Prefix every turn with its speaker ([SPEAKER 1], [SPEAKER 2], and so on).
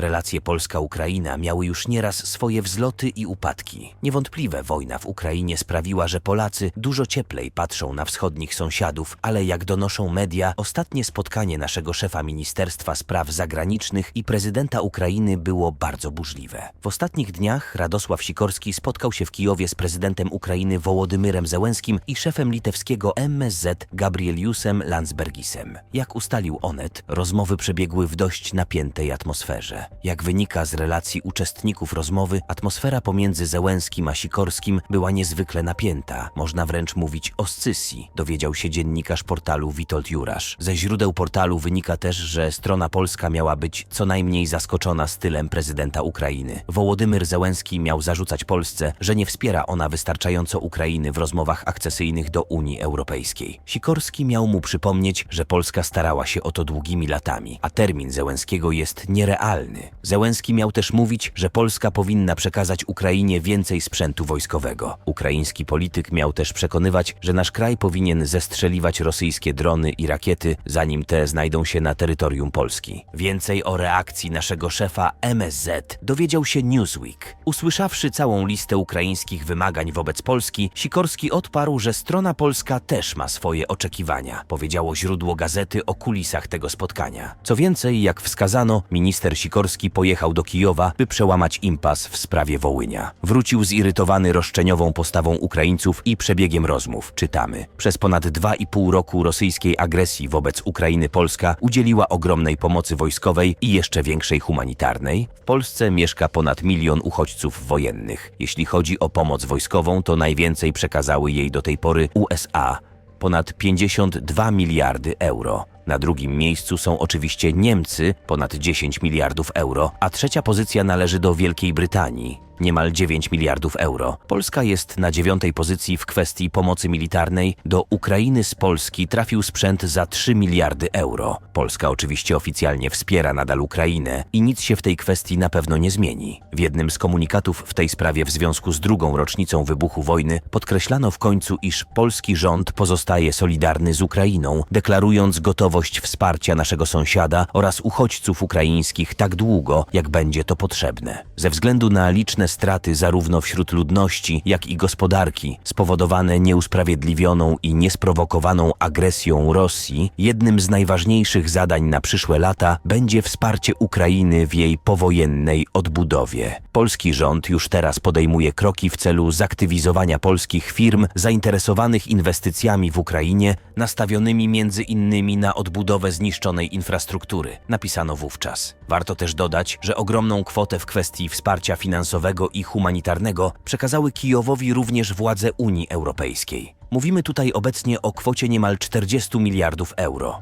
[SPEAKER 1] Relacje Polska-Ukraina miały już nieraz swoje wzloty i upadki. Niewątpliwe wojna w Ukrainie sprawiła, że Polacy dużo cieplej patrzą na wschodnich sąsiadów, ale jak donoszą media, ostatnie spotkanie naszego szefa Ministerstwa Spraw Zagranicznych i prezydenta Ukrainy było bardzo burzliwe. W ostatnich dniach Radosław Sikorski spotkał się w Kijowie z prezydentem Ukrainy Wołodymyrem Zełenskim i szefem litewskiego MSZ Gabrieliusem Landsbergisem. Jak ustalił Onet, rozmowy przebiegły w dość napiętej atmosferze. Jak wynika z relacji uczestników rozmowy, atmosfera pomiędzy Zełenskim a Sikorskim była niezwykle napięta. Można wręcz mówić o scysji, dowiedział się dziennikarz portalu Witold Jurasz. Ze źródeł portalu wynika też, że strona polska miała być co najmniej zaskoczona stylem prezydenta Ukrainy. Wołodymyr Zełenski miał zarzucać Polsce, że nie wspiera ona wystarczająco Ukrainy w rozmowach akcesyjnych do Unii Europejskiej. Sikorski miał mu przypomnieć, że Polska starała się o to długimi latami, a termin Zełenskiego jest nierealny. Zełenski miał też mówić, że Polska powinna przekazać Ukrainie więcej sprzętu wojskowego. Ukraiński polityk miał też przekonywać, że nasz kraj powinien zestrzeliwać rosyjskie drony i rakiety, zanim te znajdą się na terytorium Polski. Więcej o reakcji naszego szefa MSZ dowiedział się Newsweek. Usłyszawszy całą listę ukraińskich wymagań wobec Polski, Sikorski odparł, że strona polska też ma swoje oczekiwania, powiedziało źródło gazety o kulisach tego spotkania. Co więcej, jak wskazano, minister Sikorski pojechał do Kijowa, by przełamać impas w sprawie Wołynia. Wrócił zirytowany roszczeniową postawą Ukraińców i przebiegiem rozmów. Czytamy. Przez ponad dwa i pół roku rosyjskiej agresji wobec Ukrainy Polska udzieliła ogromnej pomocy wojskowej i jeszcze większej humanitarnej. W Polsce mieszka ponad milion uchodźców wojennych. Jeśli chodzi o pomoc wojskową, to najwięcej przekazały jej do tej pory USA ponad 52 miliardy euro. Na drugim miejscu są oczywiście Niemcy, ponad 10 miliardów euro, a trzecia pozycja należy do Wielkiej Brytanii, niemal 9 miliardów euro. Polska jest na dziewiątej pozycji w kwestii pomocy militarnej. Do Ukrainy z Polski trafił sprzęt za 3 miliardy euro. Polska oczywiście oficjalnie wspiera nadal Ukrainę i nic się w tej kwestii na pewno nie zmieni. W jednym z komunikatów w tej sprawie w związku z drugą rocznicą wybuchu wojny podkreślano w końcu, iż polski rząd pozostaje solidarny z Ukrainą, deklarując gotowość wsparcia naszego sąsiada oraz uchodźców ukraińskich tak długo, jak będzie to potrzebne. Ze względu na liczne straty zarówno wśród ludności, jak i gospodarki, spowodowane nieusprawiedliwioną i niesprowokowaną agresją Rosji, jednym z najważniejszych zadań na przyszłe lata będzie wsparcie Ukrainy w jej powojennej odbudowie. Polski rząd już teraz podejmuje kroki w celu zaktywizowania polskich firm zainteresowanych inwestycjami w Ukrainie, nastawionymi między innymi na odbudowę zniszczonej infrastruktury, napisano wówczas. Warto też dodać, że ogromną kwotę w kwestii wsparcia finansowego i humanitarnego przekazały Kijowowi również władze Unii Europejskiej. Mówimy tutaj obecnie o kwocie niemal 40 miliardów euro.